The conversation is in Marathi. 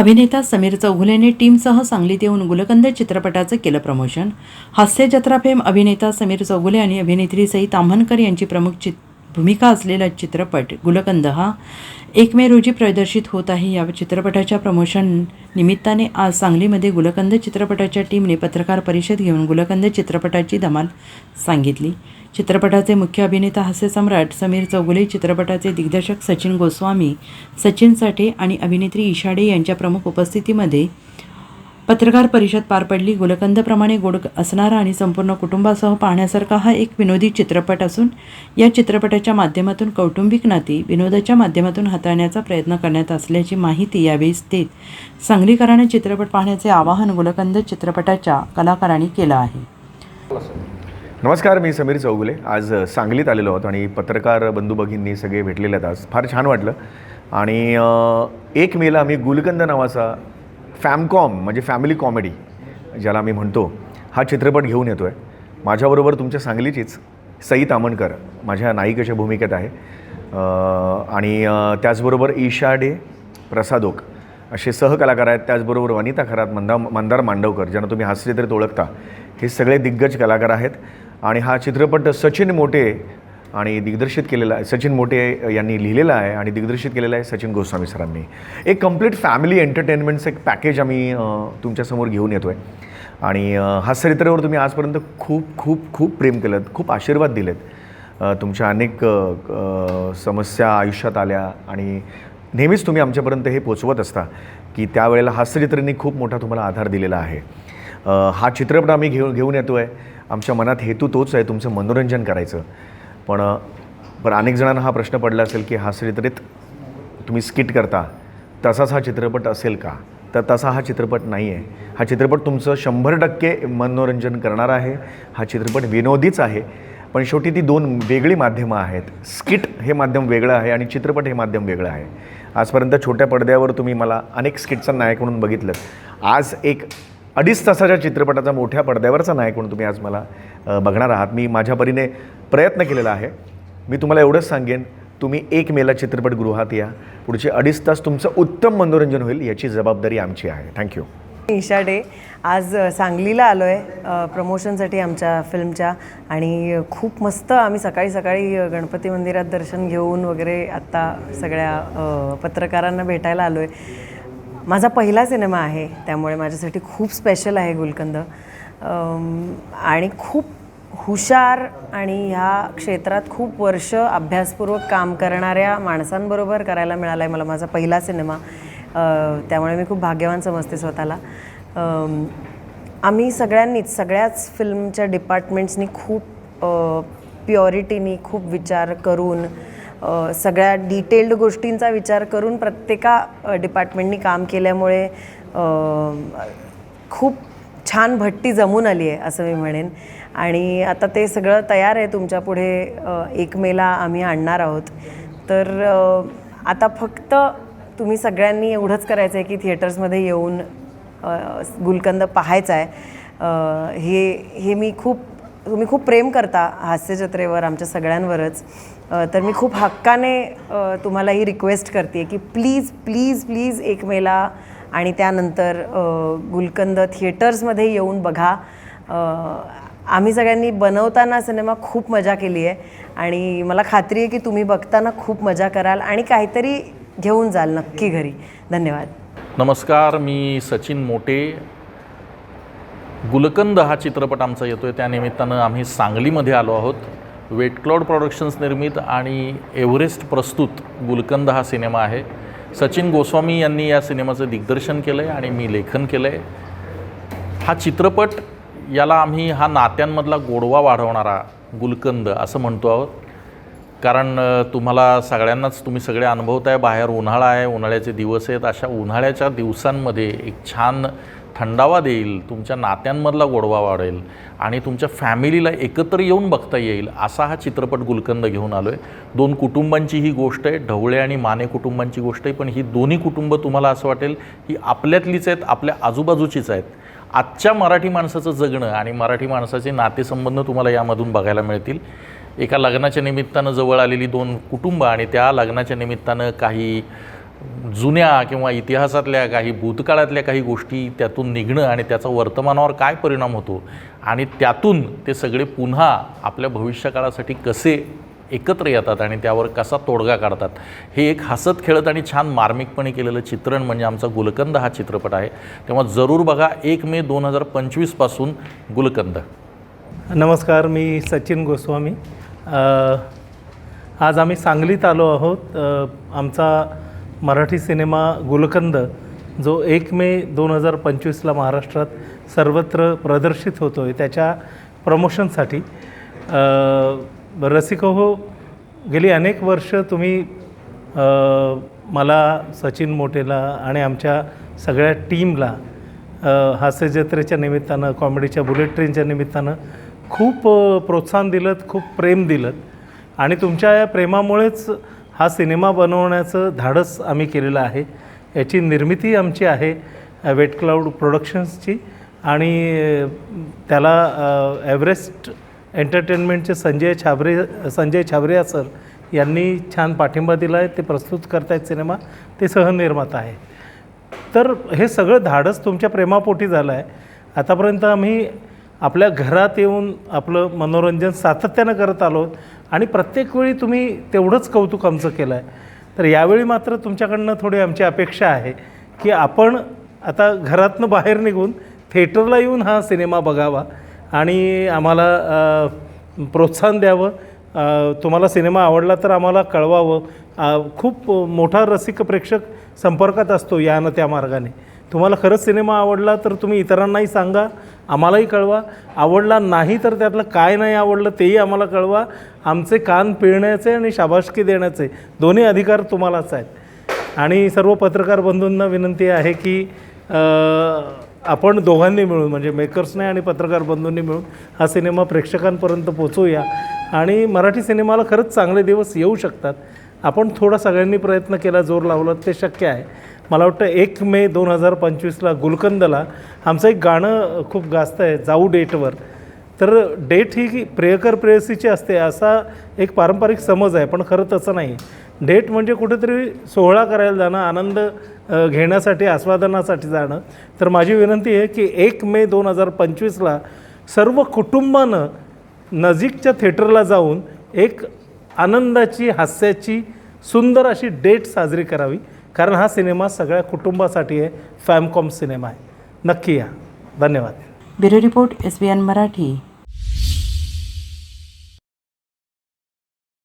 अभिनेता समीर चौघुलेने टीमसह सांगलीत येऊन गुलकंद चित्रपटाचं केलं प्रमोशन हास्य फेम अभिनेता समीर चौघुले आणि अभिनेत्री सई ताम्हणकर यांची प्रमुख चित भूमिका असलेला चित्रपट गुलकंद हा एक मे रोजी प्रदर्शित होत आहे. या चित्रपटाच्या प्रमोशन निमित्ताने आज सांगलीमध्ये गुलकंद चित्रपटाच्या टीमने पत्रकार परिषद घेऊन गुलकंद चित्रपटाची धमाल सांगितली. चित्रपटाचे मुख्य अभिनेता हास्यसम्राट समीर चौगुले चित्रपटाचे दिग्दर्शक सचिन गोस्वामी सचिन साठे आणि अभिनेत्री इशाडे यांच्या प्रमुख उपस्थितीमध्ये पत्रकार परिषद पार पडली. गुलकंदप्रमाणे गोड असणारा आणि संपूर्ण कुटुंबासह पाहण्यासारखा हा एक विनोदी चित्रपट असून या चित्रपटाच्या माध्यमातून कौटुंबिक नाती विनोदाच्या माध्यमातून हाताळण्याचा प्रयत्न करण्यात असल्याची माहिती यावेळी देत सांगलीकरांना चित्रपट पाहण्याचे आवाहन गुलकंद चित्रपटाच्या कलाकारांनी केलं आहे. नमस्कार मी समीर चौगुले. आज सांगलीत आलेलो आहोत आणि पत्रकार बंधू भगिनी सगळे भेटलेले आहेत आज. फार छान वाटलं. आणि एक मेला आम्ही गुलकंद नावाचा फॅमकॉम म्हणजे फॅमिली कॉमेडी ज्याला आम्ही म्हणतो हा चित्रपट घेऊन येतो आहे माझ्याबरोबर तुमच्या सांगलीचीच सई तामणकर माझ्या नायिकेच्या भूमिकेत आहे. आणि त्याचबरोबर ईशा डे प्रसादोक असे सहकलाकार आहेत. त्याचबरोबर वनिता खरात मंदा मंदार मांडवकर ज्यांना तुम्ही हास्यचित्रित ओळखता हे सगळे दिग्गज कलाकार आहेत. आणि हा चित्रपट सचिन मोटे आणि दिग्दर्शित केलेला आहे. सचिन मोटे यांनी लिहिलेला आहे आणि दिग्दर्शित केलेला आहे सचिन गोस्वामी सरांनी. एक कंप्लीट फॅमिली एंटरटेनमेंटचं एक पॅकेज आम्ही तुमच्यासमोर घेऊन येतो आहे आणि अ, तुम्ही आजपर्यंत खूप खूप खूप प्रेम केलं खूप आशीर्वाद दिलेत. तुमच्या अनेक समस्या आयुष्यात आल्या आणि नेहमीच तुम्ही आमच्यापर्यंत हे पोचवत असता की त्यावेळेला हास्यचित्रांनी खूप मोठा तुम्हाला आधार दिलेला आहे. हा चित्रपट आम्ही घेऊन घेऊन येतो आहे आमच्या मनात हेतू तोच आहे तुमचं मनोरंजन करायचं. पण पण अनेक जणांना हा प्रश्न पडला असेल की हास्यचित्रित तुम्ही स्किट करता. तसाच हा चित्रपट असेल का? तर तसा हा चित्रपट नाही आहे हा चित्रपट तुमचं शंभर टक्के मनोरंजन करणारा आहे. हा चित्रपट विनोदीच आहे. पण शेवटी ती दोन वेगळी माध्यमं आहेत. स्किट हे माध्यम वेगळं आहे आणि चित्रपट हे माध्यम वेगळं आहे. आजपर्यंत छोट्या पडद्यावर तुम्ही मला अनेक स्किटचा नायक म्हणून बघितलं. आज एक अडीच तासाच्या चित्रपटाचा मोठ्या पडद्यावरचा नायक म्हणून तुम्ही आज मला बघणार आहात. मी माझ्या परीने प्रयत्न केलेला आहे. मी तुम्हाला एवढंच सांगेन तुम्ही एक मेला चित्रपटगृहात या. पुढचे अडीच तास तुमचं उत्तम मनोरंजन होईल याची जबाबदारी आमची आहे. थँक्यू ईशा डे आज सांगलीला आलो आहे प्रमोशनसाठी आमच्या फिल्मच्या आणि खूप मस्त आम्ही सकाळी सकाळी गणपती मंदिरात दर्शन घेऊन वगैरे आत्ता सगळ्या पत्रकारांना भेटायला आलो आहे माझा पहिला सिनेमा आहे त्यामुळे माझ्यासाठी खूप स्पेशल आहे गुलकंद. आणि खूप हुशार आणि ह्या क्षेत्रात खूप वर्ष अभ्यासपूर्वक काम करणाऱ्या माणसांबरोबर करायला मिळाला आहे मला माझा पहिला सिनेमा. त्यामुळे मी खूप भाग्यवान समजते स्वतःला. आम्ही सगळ्यांनीच सगळ्याच फिल्मच्या डिपार्टमेंट्सनी खूप प्युरिटीनी खूप विचार करून सगळ्या डिटेल्ड गोष्टींचा विचार करून प्रत्येका डिपार्टमेंटनी काम केल्यामुळे खूप छान भट्टी जमून आली आहे असं मी म्हणेन. आणि आता ते सगळं तयार आहे तुमच्यापुढे एक मेला आम्ही आणणार आहोत. तर आता फक्त तुम्ही सगळ्यांनी एवढंच करायचं आहे की थिएटर्समध्ये येऊन गुलकंद पाहायचा आहे. हे हे मी खूप तुम्ही खूप प्रेम करता हास्यजत्रेवर आमच्या सगळ्यांवरच. तर मी खूप हक्काने तुम्हाला ही रिक्वेस्ट करते की प्लीज प्लीज प्लीज एक मेला आणि त्यानंतर गुलकंद थिएटर्समध्ये येऊन बघा. आम्ही सगळ्यांनी बनवताना सिनेमा खूप मजा केली आहे आणि मला खात्री आहे की तुम्ही बघताना खूप मजा कराल आणि काहीतरी घेऊन जाल नक्की घरी. धन्यवाद. नमस्कार मी सचिन मोटे. गुलकंद हा चित्रपट आमचा येतो आहे त्यानिमित्तानं आम्ही सांगलीमध्ये आलो आहोत. वेटक्लॉड प्रोडक्शन्स निर्मित आणि एव्हरेस्ट प्रस्तुत गुलकंद हा सिनेमा आहे. सचिन गोस्वामी यांनी या सिनेमाचं दिग्दर्शन केलं आहे आणि मी लेखन केलं आहे हा चित्रपट याला आम्ही हा नात्यांमधला गोडवा वाढवणारा गुलकंद असं म्हणतो आहोत. कारण तुम्हाला सगळ्यांनाच तुम्ही सगळे अनुभवताय बाहेर उन्हाळा आहे उन्हाळ्याचे दिवस आहेत. अशा उन्हाळ्याच्या दिवसांमध्ये एक छान थंडावा देईल तुमच्या नात्यांमधला गोडवा वाढेल आणि तुमच्या फॅमिलीला एकत्र येऊन बघता येईल असा हा चित्रपट गुलकंद घेऊन आलो आहे दोन कुटुंबांची ही गोष्ट आहे ढवळे आणि माने कुटुंबांची गोष्ट आहे पण ही दोन्ही कुटुंब तुम्हाला असं वाटेल ही आपल्यातलीच आहेत आपल्या आजूबाजूचीच आहेत. आजच्या मराठी माणसाचं जगणं आणि मराठी माणसाचे नातेसंबंध तुम्हाला यामधून बघायला मिळतील. एका लग्नाच्या निमित्तानं जवळ आलेली दोन कुटुंब आणि त्या लग्नाच्या निमित्तानं काही जुन्या किंवा इतिहासातल्या काही भूतकाळातल्या काही गोष्टी त्यातून निघणं आणि त्याचा वर्तमानावर काय परिणाम होतो आणि त्यातून ते सगळे पुन्हा आपल्या भविष्यकाळासाठी कसे एकत्र येतात आणि त्यावर कसा तोडगा काढतात हे एक हसत खेळत आणि छान मार्मिकपणे केलेलं चित्रण म्हणजे आमचा गुलकंद हा चित्रपट आहे. तेव्हा जरूर बघा एक मे दोन हजार पंचवीसपासून गुलकंद. नमस्कार मी सचिन गोस्वामी. आज आम्ही सांगलीत आलो आहोत. आमचा मराठी सिनेमा गुलकंद जो एक मे दोन हजार पंचवीसला महाराष्ट्रात सर्वत्र प्रदर्शित होतो आहे त्याच्या प्रमोशनसाठी अ, रसिको हो गेली अनेक वर्ष तुम्ही मला सचिन मोटेला आणि आमच्या सगळ्या टीमला हास्यजत्रेच्या हास्य जत्रेच्या निमित्तानं कॉमेडीच्या बुलेट ट्रेनच्या निमित्तानं खूप प्रोत्साहन दिलं खूप प्रेम दिलं. आणि तुमच्या या प्रेमामुळेच हा सिनेमा बनवण्याचं धाडस आम्ही केलेलं आहे. याची निर्मिती आमची आहे वेट क्लाऊड प्रोडक्शन्सची आणि त्याला एव्हरेस्ट एंटरटेनमेंटचे संजय छाबरे संजय छाबरिया सर यांनी छान पाठिंबा दिला आहे ते प्रस्तुत करतायत सिनेमा. ते सहनिर्माता आहे. तर हे सगळं धाडस तुमच्या प्रेमापोटी झालं आहे आतापर्यंत आम्ही आपल्या घरात येऊन आपलं मनोरंजन सातत्यानं करत आलो. आणि प्रत्येक वेळी तुम्ही तेवढंच कौतुक आमचं केलं आहे तर यावेळी मात्र तुमच्याकडनं थोडी आमची अपेक्षा आहे की आपण आता घरातनं बाहेर निघून थिएटरला येऊन हा सिनेमा बघावा आणि आम्हाला प्रोत्साहन द्यावं. तुम्हाला सिनेमा आवडला तर आम्हाला कळवावं. खूप मोठा रसिक प्रेक्षक संपर्कात असतो या ना त्या मार्गाने. तुम्हाला खरंच सिनेमा आवडला तर तुम्ही इतरांनाही सांगा आम्हालाही कळवा. आवडला नाही तर त्यातलं काय नाही आवडलं तेही आम्हाला कळवा. आमचे कान पिळण्याचे आणि शाबासकी देण्याचे दोन्ही अधिकार तुम्हालाच आहेत. आणि सर्व पत्रकार बंधूंना विनंती आहे की आपण दोघांनी मिळून म्हणजे मेकर्सने आणि पत्रकार बंधूंनी मिळून हा सिनेमा प्रेक्षकांपर्यंत पोचवूया. आणि मराठी सिनेमाला खरंच चांगले दिवस येऊ शकतात. आपण थोडा सगळ्यांनी प्रयत्न केला जोर लावला ते शक्य आहे. मला वाटतं एक मे दोन हजार पंचवीसला गुलकंदला आमचं एक गाणं खूप गाजतं आहे जाऊ डेटवर. तर डेट ही प्रेयकर प्रेयसीची असते असा एक पारंपरिक समज आहे पण खरं तसं नाही. डेट म्हणजे कुठेतरी सोहळा करायला जाणं आनंद घेण्यासाठी आस्वादनासाठी जाणं. तर माझी विनंती आहे की एक मे दोन हजार पंचवीसला सर्व कुटुंबानं नजीकच्या थिएटरला जाऊन एक आनंदाची हास्याची सुंदर अशी डेट साजरी करावी. कारण हा सिनेमा सगळ्या कुटुंबासाठी आहे. फॅमकॉम सिनेमा आहे. नक्की या. धन्यवाद. Bureau report S B N Marathi.